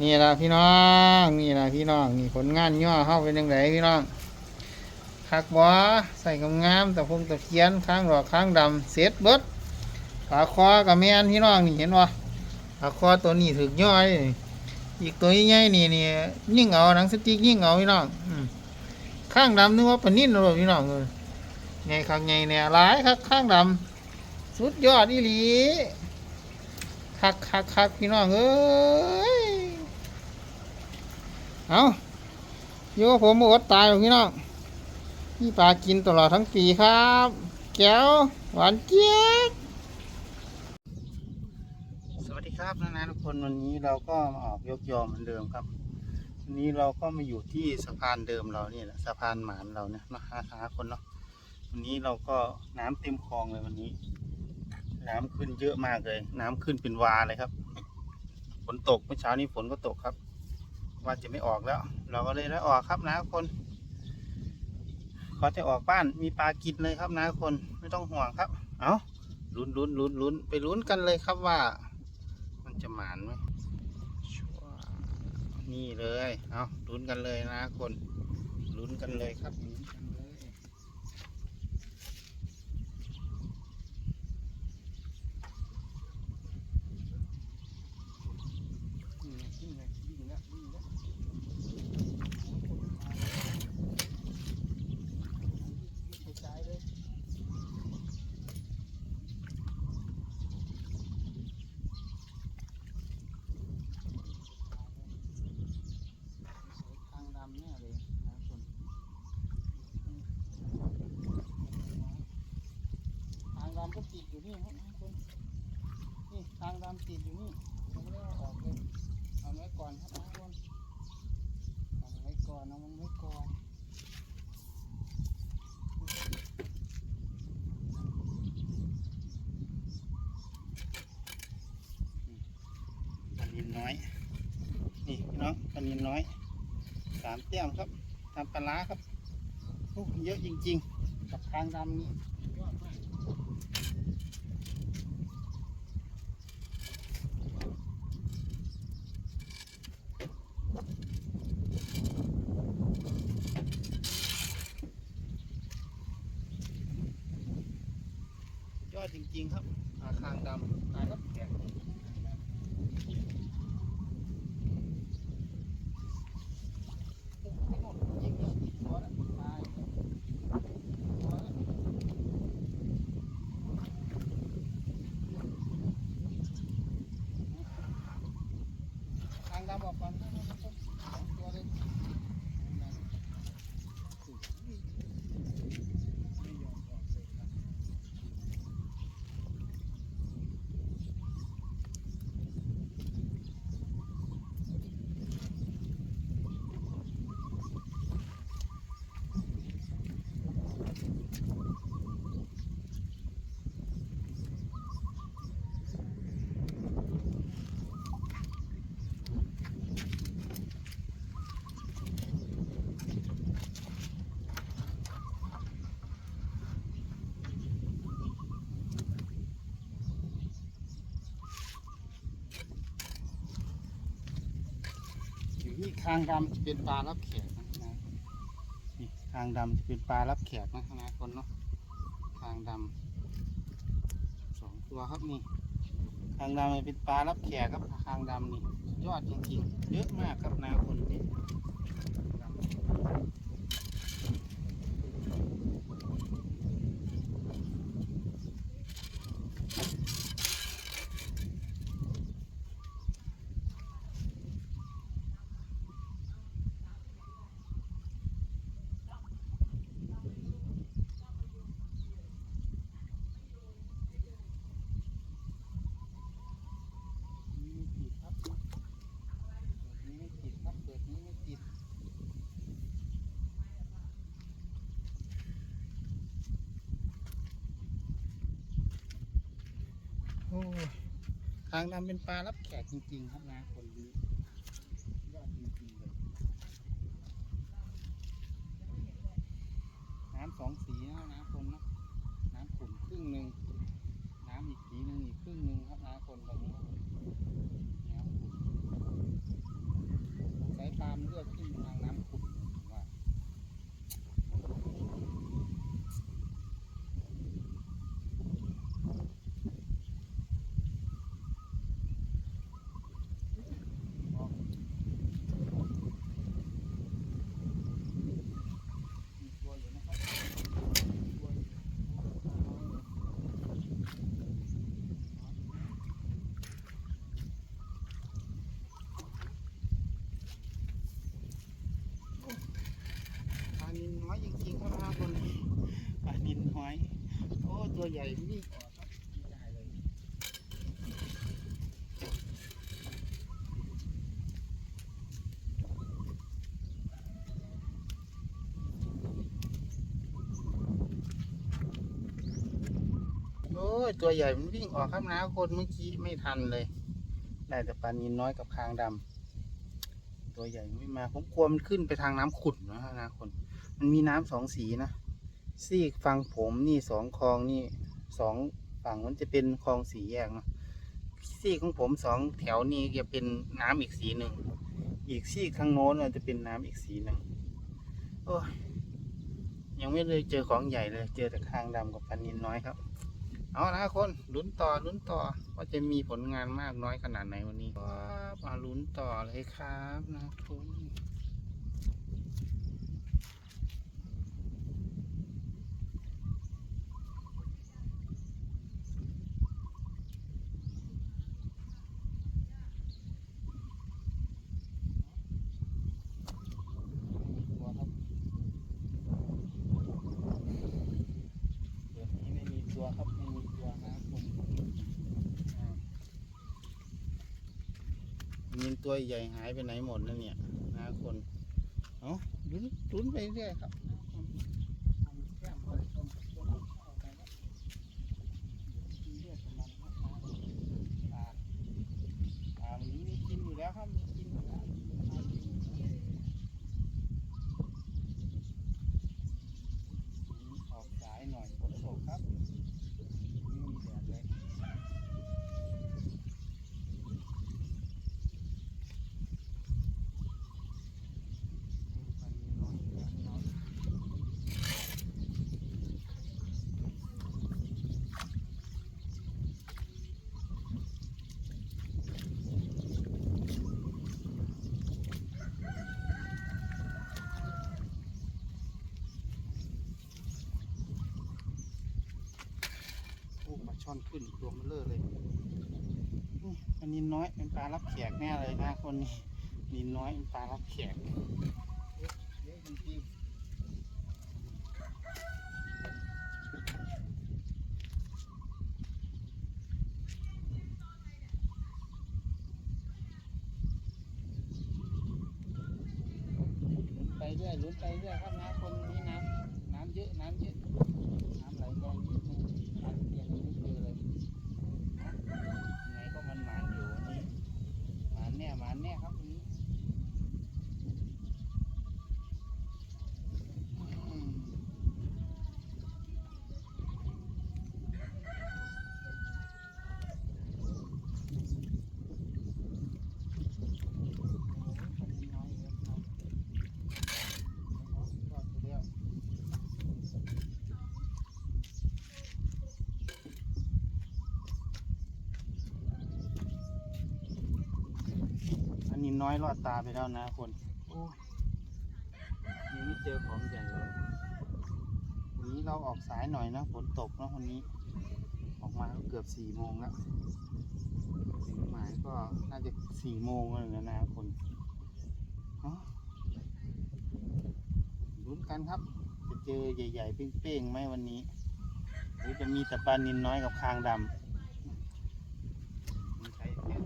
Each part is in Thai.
นี่ละพี่น้องนี่ละพี่น้องนี่ผลงานย่อเข้าเป็นยังไงพี่น้องคักบ่ใส่กำงามๆตะพงตะเคียนข้างดอกข้างดำเสร็จเบิดปลาคอกับแม่นพี่น้องนี่เห็นบ่ปลาคอตัวนี้ถึกย่อยอีกตัวใหญ่นี่นี่ยิ่งเอาหนังสติ๊กยิ่งเอาพี่น้องอข้างดำนึกว่าปนิ่นเลยพี่น้องเออไงข้างไงเนี่ยหลายคักข้างดำสุดยอดอีหลีคักคักคักพี่น้องเอ้ย เอาอยู่กับผมอดตายหรอกพี่น้องนี่ปลากินตลอดทั้งปีครับ แก้ว หวานเจี๊ยบสวัสดีครับนะนะทุกคนวันนี้เราก็มาออกยกยอเหมือนเดิมครับวันนี้เราก็มาอยู่ที่สะพานเดิมเราเนี่ยแหละสะพานหมานเราเนี่ยนะหาหาคนเนาะวันนี้เราก็น้ำเต็มคลองเลยวันนี้ น้ำขึ้นเยอะมากเลย น้ำขึ้นเป็นวาเลยครับฝนตกเมื่อเช้านี้ฝนก็ตกครับ ว่าจะไม่ออกแล้ว เราก็เลยได้ออกครับนะคนขอจะออกบ้านมีปลากินเลยครับนะคนไม่ต้องห่วงครับ เอาลุ้นลุ้นลุ้นลุ้นไปลุ้นกันเลยครับว่า มันจะหมานไหมชัวร์นี่เลย เอาลุ้นกันเลยนะคนลุ้นกันเลยครับลุ้นกันเลยนี่ไงนี่ไงวิ่งแล้ววิ่งแล้ว ไปซ้ายเลยทางดำแน่เลยนะคนทางดำก็ ติดอยู่นี่ครับนะคนนี่ทางดำติดอยู่นี่ยังไม่ได้เอาออกเลยเอาไว้ก่อนครับนะคนเอาไว้ก่อนเอามันไว้ก่อนปลานินน้อยนี่พี่น้องปลานินน้อยสามเตี้ยมครับทำปลาครับเยอะจริง ๆ กับทางดำนี่ยอดมากยอด จริง ๆ ครับอาคางดำตายรับแขก นี่คางดำจะเป็นปลารับแขกนะนะนี่คางดำจะเป็นปลารับแขกนะนะคนเนาะคางดำสองตัวครับนี่คางดำเนี่ยเป็นปลารับแขกครับคางดำนี่ยอดจริงๆ เยอะมากครับนาคนนี่ไม่ติดครับเปิดนี้ไม่ติดครับเปิดนี้ไม่ติด โอ้ยทางดำเป็นปลารับแขกจริง ๆ ครับนะคนนี้ยอดจริงๆเลยน้ำสองสีนะนะคนนะน้ำขุ่นครึ่งหนึ่งน้ำอีกสีหนึ่งอีกครึ่งหนึ่งครับนะคนแบบนี้น้ำขุ่นตัวใหญ่วิ่งออกครับไม่ได้เลยโอ้ ยตัวใหญ่มันวิ่งออกครับนะคนเมื่อกี้ไม่ทันเลย ได้แต่ปลานินน้อยกับคางดำตัวใหญ่ไม่มาผมกลัวมันขึ้นไปทางน้ำขุ่นนะนะคน มันมีน้ำสองสีนะซีกฝั่งผมนี่สองคลองนี่สองฝั่งมันจะเป็นคลองสีแยกนะซีกของผมสองแถวนี้จะเป็นน้ำอีกสีหนึ่งอีกซีกข้างโน้นจะเป็นน้ำอีกสีหนึ่งโอ้ยยังไม่เลยเจอของใหญ่เลย เจอแต่คางดำกับปันนินน้อยครับ เอาละคนลุ้นต่อลุ้นต่อว่าจะมีผลงานมากน้อยขนาดไหนวันนี้ครับมาลุ้นต่อเลยครับนะคุณ ตัวครับเดี๋ยวนี้ไม่มีตัวครับไม่มีตัวนะครับผมอ่า มินตัวใหญ่หายไปไหนหมดนั่นเนี่ยนะคน เอาลุ้นลุ้นไปเรื่อยครับเอาแก้มเอาชมชมเอาไปแล้วมีเลือดของมันครับปลาปลามันมีกินอยู่แล้วครับมีกินอยู่แล้วปลากินอยู่แล้ว ออกสายหน่อยฝนตกครับไม่มีแดดเลยมันมีน้อยอยู่แล้วน้อยโอนขึ้นตัวมันเลอะเลยอันนี้น้อยเป็นปลารับแขกแน่เลยนะคนนี้นินน้อยเป็นปลารับแขกเยอะจริงๆลุ้นไปเรื่อยลุ้นไปเรื่อยครับนะคนนี้น้ำน้ำเยอะน้ำเยอะน้ำไหลแรงนิดนึงน้ำเยอเล ยยังไงก็มันหมานอยู่วันนี้หมานแน่หมานแน่ครับวันนี้อืม อั นนี้น้อยรอดตาไปแล้วนะคนโอ้ยยังไม่เจอของใหญ่เลยวันนี้เราออกสายหน่อยนะฝนตกนะวันนี้ ออกมาก็เกือบสี่โมงแล้วถึงหมายก็น่าจะสี่โมงแล้วนะคนเอ้าลุ้นกันครับ จะเจอใหญ่ๆเป้งๆไหมวันนี้ หรือจะมีแต่ปลานินน้อยกับคางดำมีใครเห็น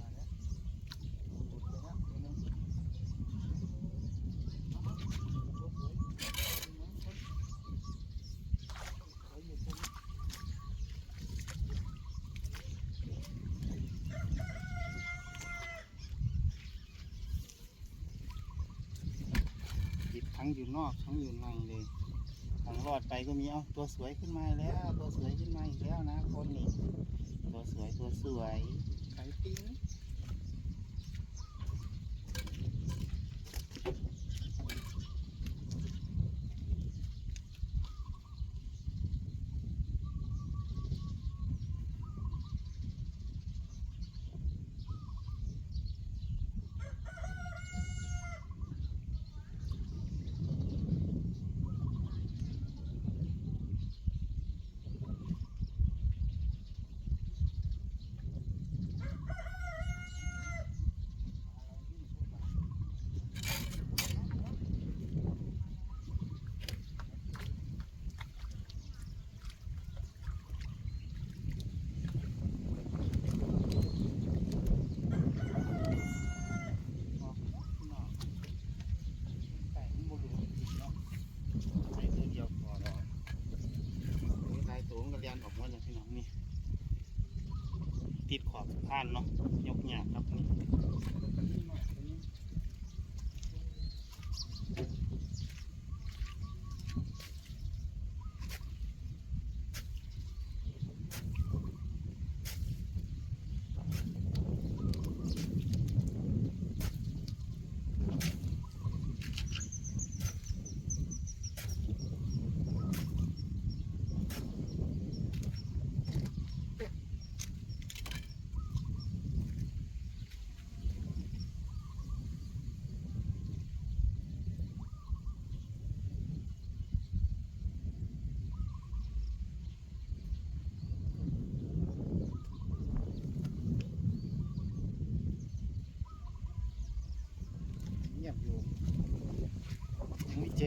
มาแล้วหลุดไปแล้วตัวหนึงเอามาตัวสวยตัวน้อยคนสวยอยู่ตรงนี้ติดทั้ง อยู่นอกทั้งอยู่ในเลยทั้งรอดไปก็มีเอาตัวสวยขึ้นมาแล้ว ตัวสวยขึ้นมาอีกแล้วนะคนนี้ตัวสวยตัวสวยไข่ปิ้ง อบสะพานเนาะ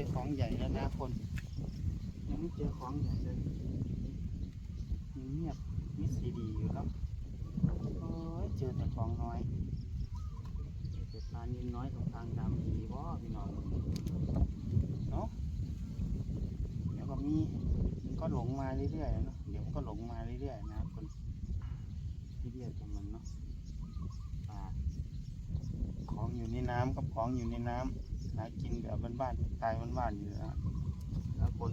อของใหญ่แล้วนะคนยังไม่เจอของใหญ่เลยยังเงียบมิดซีดีอยู่ครับโอ้ยเจอแต่ของน้อยเจอปลานินน้อยกับทางดำดีบ่พี่น้องเนาะเดี๋ยวก็มีมันก็หลงมาเรื่อยๆเนาะเดี๋ยวมันก็หลงมาเรื่อยๆนะครับคนเรื่อยๆของมันเนาะปลาของอยู่ในน้ำกับของอยู่ในน้ำ หากินแบบบ้านๆตายบ้านๆอยู่แล้วแล้วคน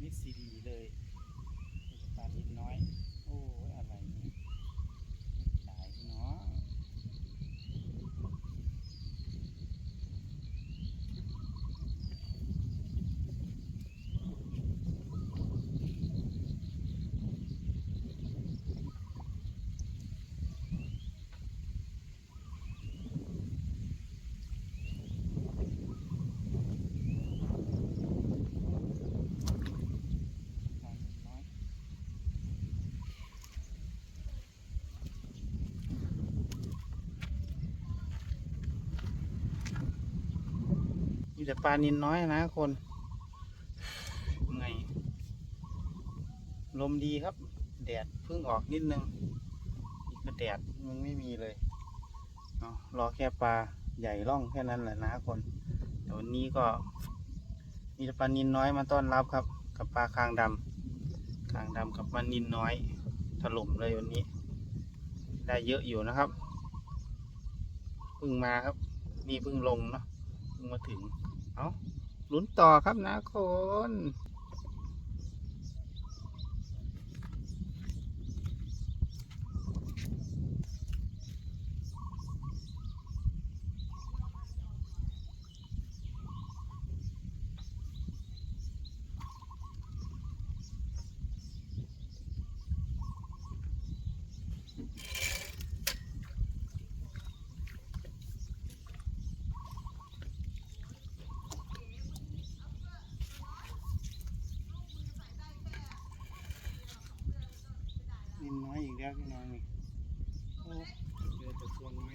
มิดซีดีเลยปลาดินน้อย โอ้ยอะไรเนี่ยตายพี่น้องปลาดินน้อย มี แต่ปลานินน้อยนะคนไงลมดีครับ แดดเพิ่งออกนิดนึงนี่ก็แดดมันไม่มีเลยเนาะรอแค่ปลาใหญ่ร่องแค่นั้นแหละนะคนเดี๋ยววันนี้ก็ มีแต่ปลานินน้อยมาต้อนรับครับ กับปลาคางดำคางดำกับปลานินน้อยถล่มเลยวันนี้ ได้เยอะอยู่นะครับเพิ่งมาครับ นี่เพิ่งลงเนาะเพิ่งมาถึง เอาลุ้นต่อครับนะคน นินน้อยอีกแล้วพี่น้องนี่โอ้เจอแต่ตัวน้อย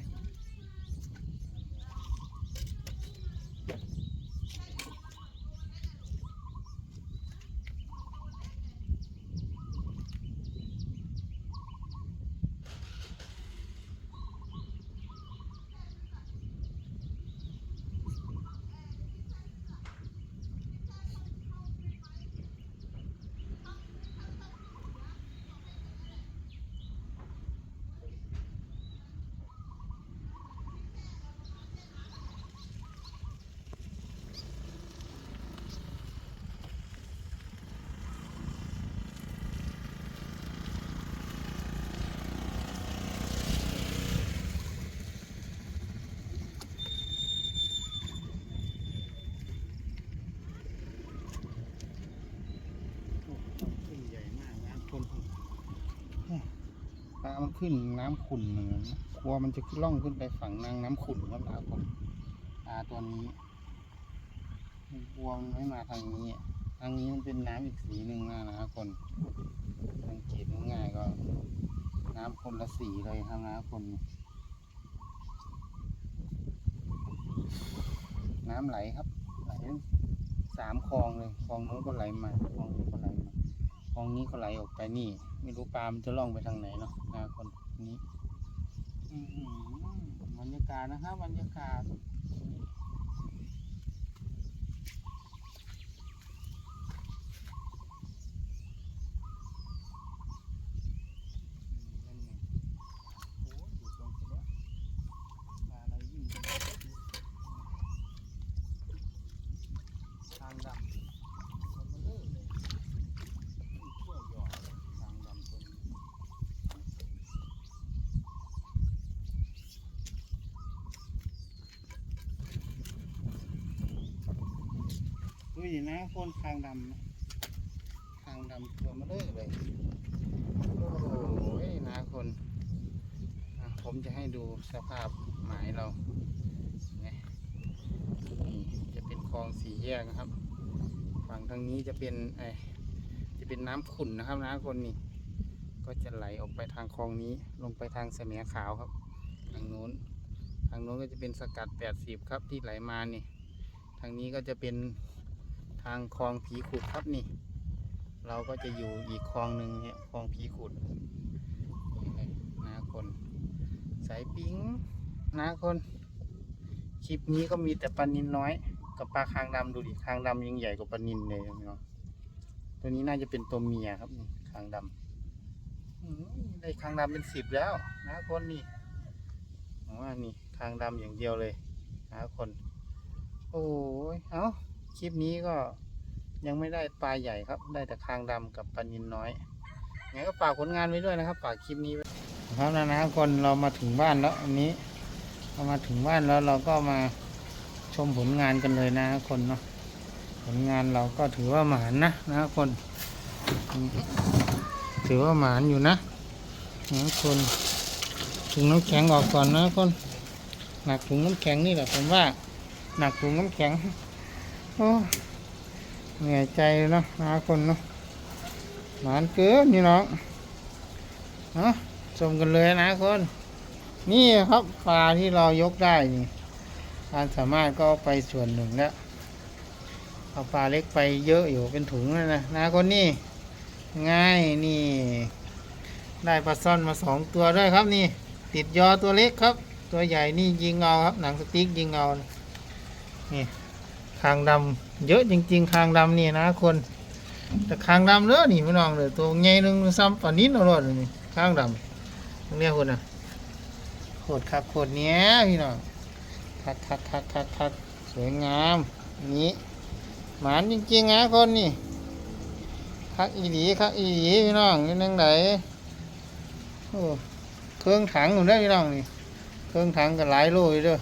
โอ้ขึ้นใหญ่มากนะคนปลามัน ขึ้นน้ำขุ่นเหมือนกลัวมันจะล่องขึ้นไปฝั่งนางน้ำขุ่นครับนะคนปลาตัวนี้พวงไม่มาทางนี้ทางนี้มันเป็นน้ำอีกสีหนึ่งนะนะครับคนสังเกตง่ายๆก็ น้ำคนละสีเลยครับนะครับคนน้ำไหลครับไหลสามคลองเลยคลองนู้นก็ไหลมาคลองนี้ก็ไหล ของนี้ก็ไหลออกไปนี่ ไม่รู้ปลามันจะล่องไปทางไหนเนาะนะคนนี้อื้อหือบรรยากาศนะครับบรรยากาศ นั่นไงโอ้ยอยู่ตรงนี้แล้วปลาอะไรวิ่งไปทางดำคนมาเลิกเลยวิ่งทั่วหยอดเลยทางดำตัวนี้ ดูดินะคนทางดำนะทางดำตัวมาเลิกเลยโอ้โหนะคนผมจะให้ดูสภาพหมายเรานี่ยนี่จะเป็นคลองสี่แยกนะครับ ฝั่งทางนี้จะเป็นไอจะเป็นน้ำขุ่นนะครับนะคนนี่ก็จะไหลออกไปทางคลองนี้ลงไปทางเสมียขาวครับ ทางโน้น ทางโน้นก็จะเป็นสกัดแปดสิบครับที่ไหลมานี่ ทางนี้ก็จะเป็น ทางคลองผีขุดครับนี่ เราก็จะอยู่อีกคลองหนึ่งเนี่ยคลองผีขุดนี่เลยนาคน สายปิ้งนาคน คลิปนี้ก็มีแต่ปลานินน้อย กับปลาคางดำดูดิคางดำยังใหญ่กว่าปลานินเลยพี่น้องตัวนี้น่าจะเป็นตัวเมียครับนี่คางดำอื้อได้คางดำเป็นสิบแล้วนะคนนี่ผมว่านี่คางดำอย่างเดียวเลยนะคน โอ้ยเอ้า คลิปนี้ก็ยังไม่ได้ปลาใหญ่ครับ ได้แต่คางดำกับปลานินน้อยไงก็ฝากผลงานไว้ด้วยนะครับฝากคลิปนี้ไว้ครับนะนะคนเรามาถึงบ้านแล้วอันนี้เรามาถึงบ้านแล้วเราก็มาชมผลงานกันเลยนะคนเนาะผลงานเราก็ถือว่าหมานนะนะคน ถือว่าหมานอยู่นะนะคนถุงน้ำแข็งออกก่อนนะคนหนักถุงน้ำแข็งนี่แหละผมว่าหนักถุงน้ำแข็ง โอ้เหนื่อยใจเลยนาะหาคนเนาะหมานเกินนี่น้องเนาะชมกันเลยนะคน นี่ครับปลาที่เรายกได้นี่การสามารถก็ไปส่วนหนึ่งแล้วเอาปลาเล็กไปเยอะอยู่เป็นถุงเลยนะนะคนนี่ง่ายนี่ ได้ปลาซ่อนมาสองตัวด้วยครับนี่ ติดยอตัวเล็กครับ ตัวใหญ่นี่ยิงเอาครับหนังสติ๊กยิงเอานี่ คางดำเยอะจริง ๆ คางดำนี่นะคน แต่คางดำเด้อนี่พี่น้องเลยตัวใหญ่หนึ่งซ้ำปานนิดเอารอดเลยนี่คางดำตรงนี้คนน่ะโคตรคักโคตรเนี้ยพี่น้องคักคักคักคักคักสวยงามนี้หมานจริงๆนะคนนี่คักอีหลีคักอีหลีพี่น้องนี่นังไหนโอ้เครื่องถังอยู่ได้พี่น้องนี่เครื่องถังก็หลายโลอยู่เด้อ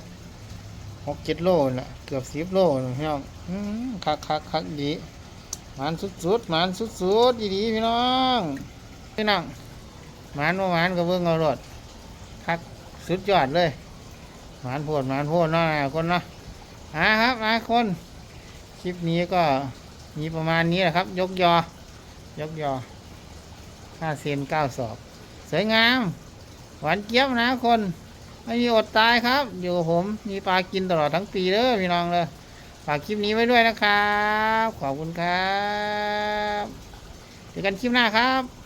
หกเจ็ดโลน่ะเกือบสิบโลนะพี่น้องคักคักคักดีหมันสุดๆหมันสุดๆดีๆพี่น้องพี่น้องหมันว่าหมันก็เบิ่งเอารถคักสุดยอดเลยหมันโพดหมันโพดเนาคนเนาะอ่าครับมาคนคลิปนี้ก็มีประมาณนี้แหละครับ ยกยอ ยกยอห้าเซนเก้าศอก สวยงาม หวานเจี๊ยบนะคน ไม่มีอดตายครับ อยู่กับผมมีปลากินตลอดทั้งปีเลยพี่น้องเลยฝากคลิปนี้ไว้ด้วยนะครับ ขอบคุณครับเจอกันคลิปหน้าครับ